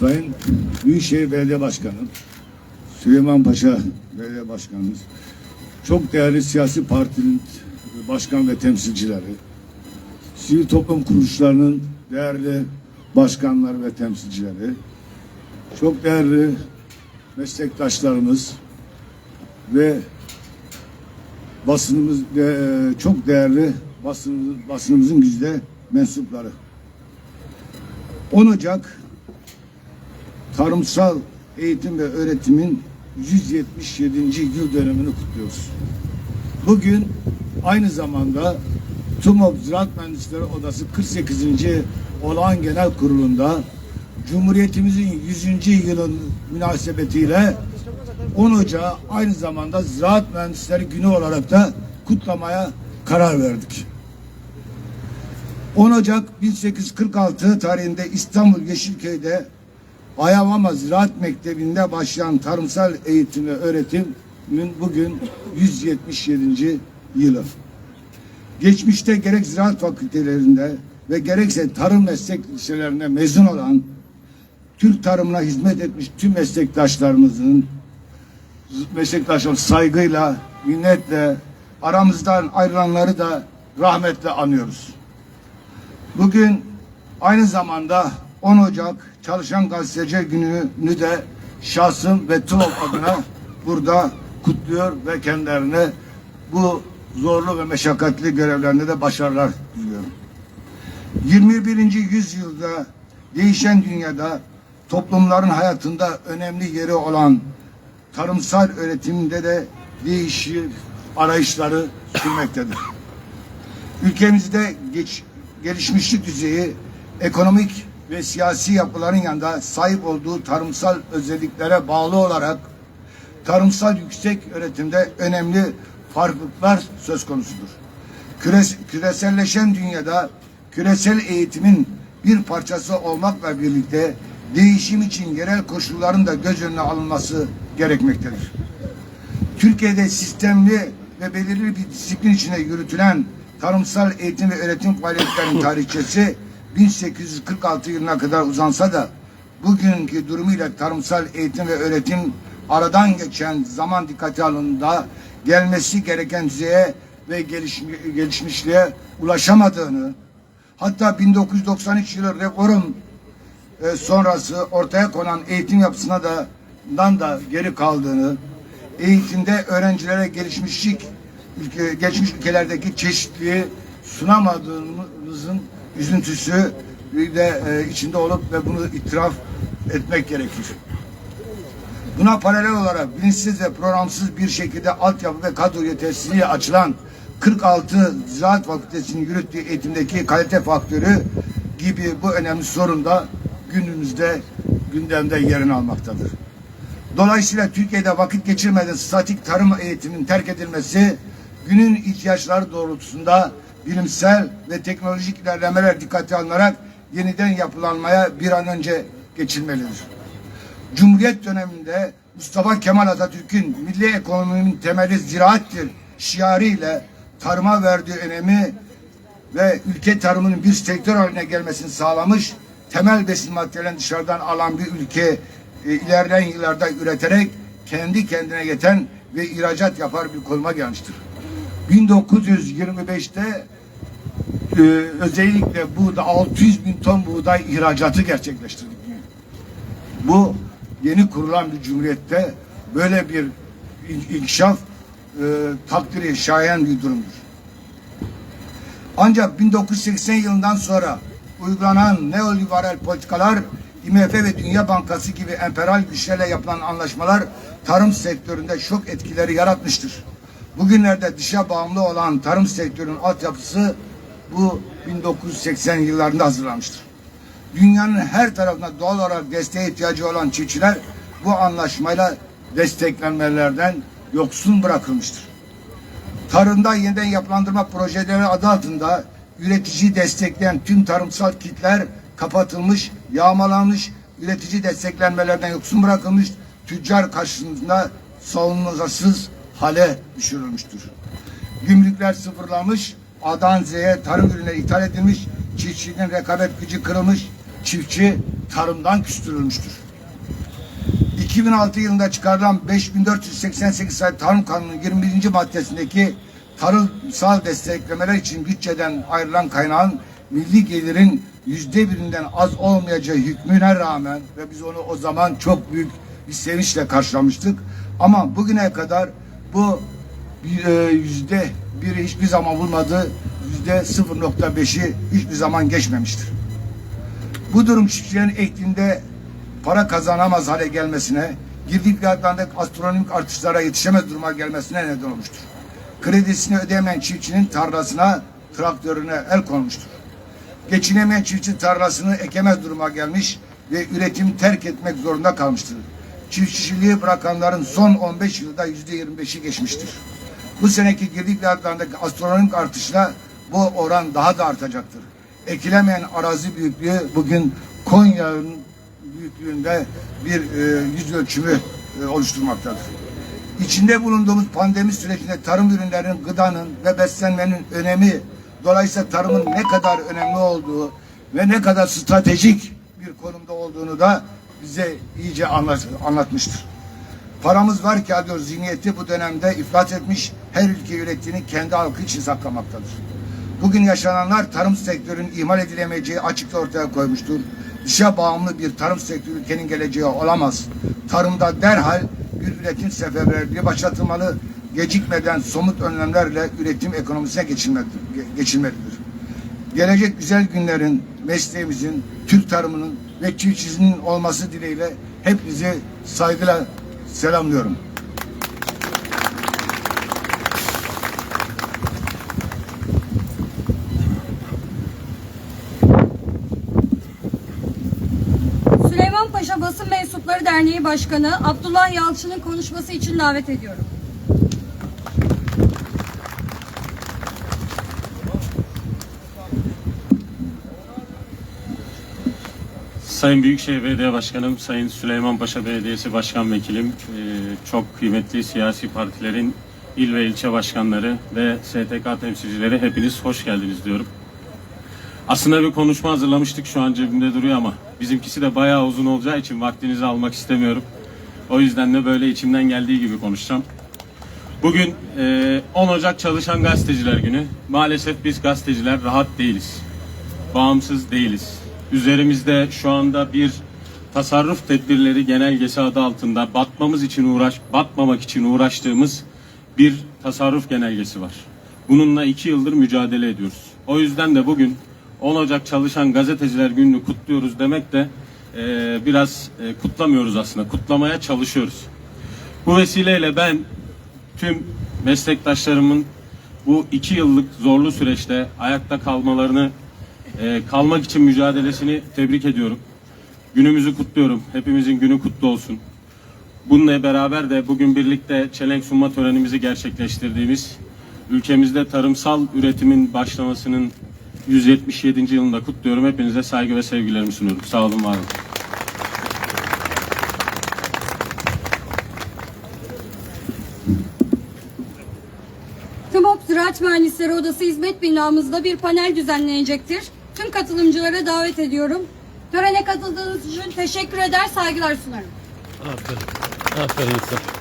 Sayın Büyükşehir Belediye Başkanı, Süleyman Paşa Belediye Başkanımız, çok değerli siyasi partinin başkan ve temsilcileri, sivil toplum kuruluşlarının değerli başkanları ve temsilcileri, çok değerli meslektaşlarımız ve basınımız ve çok değerli basın, basınımızın güzde mensupları. 10 Ocak tarımsal eğitim ve öğretimin 177. yıl dönümünü kutluyoruz. Bugün aynı zamanda TUMOP Ziraat Mühendisleri Odası 48. Olağan Genel Kurulu'nda Cumhuriyetimizin 100. yılın münasebetiyle 10 Ocağı aynı zamanda Ziraat Mühendisleri Günü olarak da kutlamaya karar verdik. 10 Ocak 1846 tarihinde İstanbul Yeşilköy'de Ayavama Ziraat Mektebi'nde başlayan tarımsal eğitim ve öğretimin bugün 177. yılı. Geçmişte gerek ziraat fakültelerinde ve gerekse tarım meslek liselerinde mezun olan Türk tarımına hizmet etmiş tüm meslektaşlarımızın meslektaşlarımız saygıyla, minnetle aramızdan ayrılanları da rahmetle anıyoruz. Bugün aynı zamanda 10 Ocak Çalışan Gazeteci Günü'nü de şahsım ve TUOP adına burada kutluyor ve kendilerine bu zorlu ve meşakkatli görevlerinde de başarılar diliyorum. 21. yüzyılda değişen dünyada toplumların hayatında önemli yeri olan tarımsal öğretimde de değişir arayışları sürmektedir. Ülkemizde geç, gelişmişlik düzeyi ekonomik ve siyasi yapıların yanında sahip olduğu tarımsal özelliklere bağlı olarak tarımsal yüksek öğretimde önemli farklılıklar söz konusudur. Küres, küreselleşen dünyada küresel eğitimin bir parçası olmakla birlikte değişim için yerel koşulların da göz önüne alınması gerekmektedir. Türkiye'de sistemli ve belirli bir disiplin içinde yürütülen tarımsal eğitim ve öğretim faaliyetlerinin tarihçesi 1846 yılına kadar uzansa da bugünkü durumuyla tarımsal eğitim ve öğretim aradan geçen zaman dikkate alındığında gelmesi gereken düzeye ve gelişmi, gelişmişliğe ulaşamadığını hatta 1993 yılı reform e, sonrası ortaya konan eğitim yapısına da dan da geri kaldığını, eğitimde öğrencilere gelişmişlik ülke, geçmiş ülkelerdeki çeşitliliği sunamadığımızın üzüntüsü de e, içinde olup ve bunu itiraf etmek gerekir. Buna paralel olarak bilinçsiz ve programsız bir şekilde altyapı ve kadro yetersizliği açılan 46 Ziraat Fakültesi'nin yürüttüğü eğitimdeki kalite faktörü gibi bu önemli sorun da günümüzde gündemde yerini almaktadır. Dolayısıyla Türkiye'de vakit geçirmeden statik tarım eğitiminin terk edilmesi günün ihtiyaçları doğrultusunda bilimsel ve teknolojik ilerlemeler dikkate alınarak yeniden yapılanmaya bir an önce geçilmelidir. Cumhuriyet döneminde Mustafa Kemal Atatürk'ün milli ekonominin temeli ziraattir şiarıyla tarıma verdiği önemi ve ülke tarımının bir sektör haline gelmesini sağlamış, temel besin maddelerini dışarıdan alan bir ülke e, ilerleyen yıllarda üreterek kendi kendine yeten ve ihracat yapar bir konuma gelmiştir. 1925'te e, özellikle buğday 600 bin ton buğday ihracatı gerçekleştirdik. Bu yeni kurulan bir cumhuriyette böyle bir in- inkişaf e, takdiri şayan bir durumdur. Ancak 1980 yılından sonra uygulanan neoliberal politikalar IMF ve Dünya Bankası gibi emperyal güçlerle yapılan anlaşmalar tarım sektöründe şok etkileri yaratmıştır. Bugünlerde dışa bağımlı olan tarım sektörünün altyapısı bu 1980 yıllarında hazırlanmıştır. Dünyanın her tarafına doğal olarak desteğe ihtiyacı olan çiftçiler bu anlaşmayla desteklenmelerden yoksun bırakılmıştır. Tarımda yeniden yapılandırma projeleri adı altında üretici destekleyen tüm tarımsal kitler kapatılmış, yağmalanmış, üretici desteklenmelerden yoksun bırakılmış, tüccar karşısında savunmasız hale düşürülmüştür. Gümrükler sıfırlanmış, A'dan Z'ye tarım ürünleri ithal edilmiş, çiftçinin rekabet gücü kırılmış, çiftçi tarımdan küstürülmüştür. 2006 yılında çıkarılan 5488 sayılı Tarım Kanunu'nun 21. maddesindeki tarımsal desteklemeler için bütçeden ayrılan kaynağın milli gelirin yüzde birinden az olmayacağı hükmüne rağmen ve biz onu o zaman çok büyük bir sevinçle karşılamıştık. Ama bugüne kadar bu e, yüzde biri hiçbir zaman bulmadı. Yüzde 0.5'i hiçbir zaman geçmemiştir. Bu durum çiftçilerin ektiğinde para kazanamaz hale gelmesine, girdi fiyatlarındaki astronomik artışlara yetişemez duruma gelmesine neden olmuştur. Kredisini ödeyemeyen çiftçinin tarlasına, traktörüne el konmuştur. Geçinemeyen çiftçi tarlasını ekemez duruma gelmiş ve üretimi terk etmek zorunda kalmıştır. Çiftçiliği bırakanların son 15 yılda yüzde 25'i geçmiştir. Bu seneki girdi fiyatlarındaki astronomik artışla bu oran daha da artacaktır. Ekilemeyen arazi büyüklüğü bugün Konya'nın büyüklüğünde bir e, yüz ölçümü e, oluşturmaktadır. İçinde bulunduğumuz pandemi sürecinde tarım ürünlerinin gıdanın ve beslenmenin önemi dolayısıyla tarımın ne kadar önemli olduğu ve ne kadar stratejik bir konumda olduğunu da bize iyice anlat, anlatmıştır. Paramız var ki diyor zihniyeti bu dönemde iflas etmiş her ülke ürettiğini kendi halkı için saklamaktadır. Bugün yaşananlar tarım sektörünün ihmal edilemeyeceği açıkça ortaya koymuştur. Dışa bağımlı bir tarım sektörü ülkenin geleceği olamaz. Tarımda derhal bir üretim seferberliği başlatılmalı, gecikmeden somut önlemlerle üretim ekonomisine geçilmelidir. ge- geçilmelidir. Gelecek güzel günlerin, mesleğimizin, Türk tarımının ve çiftçisinin olması dileğiyle hepinizi saygıyla selamlıyorum. Süleyman Paşa Basın Mensupları Derneği Başkanı Abdullah Yalçın'ın konuşması için davet ediyorum. Sayın Büyükşehir Belediye Başkanım, Sayın Süleyman Paşa Belediyesi Başkan Vekilim, eee, çok kıymetli siyasi partilerin il ve ilçe başkanları ve STK temsilcileri hepiniz hoş geldiniz diyorum. Aslında bir konuşma hazırlamıştık şu an cebimde duruyor ama bizimkisi de bayağı uzun olacağı için vaktinizi almak istemiyorum. O yüzden de böyle içimden geldiği gibi konuşacağım. Bugün eee, 10 Ocak Çalışan Gazeteciler Günü. Maalesef biz gazeteciler rahat değiliz bağımsız değiliz. Üzerimizde şu anda bir tasarruf tedbirleri genelgesi adı altında batmamız için uğraş, batmamak için uğraştığımız bir tasarruf genelgesi var. Bununla iki yıldır mücadele ediyoruz. O yüzden de bugün 10 Ocak Çalışan Gazeteciler Günü'nü kutluyoruz demek de eee, biraz eee, kutlamıyoruz aslında. Kutlamaya çalışıyoruz. Bu vesileyle ben tüm meslektaşlarımın bu iki yıllık zorlu süreçte ayakta kalmalarını e, kalmak için mücadelesini tebrik ediyorum. Günümüzü kutluyorum. Hepimizin günü kutlu olsun. Bununla beraber de bugün birlikte çelenk sunma törenimizi gerçekleştirdiğimiz ülkemizde tarımsal üretimin başlamasının 177. yılında kutluyorum. Hepinize saygı ve sevgilerimi sunuyorum. Sağ olun, var olun. TMOP Ziraat Mühendisleri Odası Hizmet Binamızda bir panel düzenlenecektir. Tüm katılımcılara davet ediyorum. Törene katıldığınız için teşekkür eder, saygılar sunarım. Aferin. Aferin.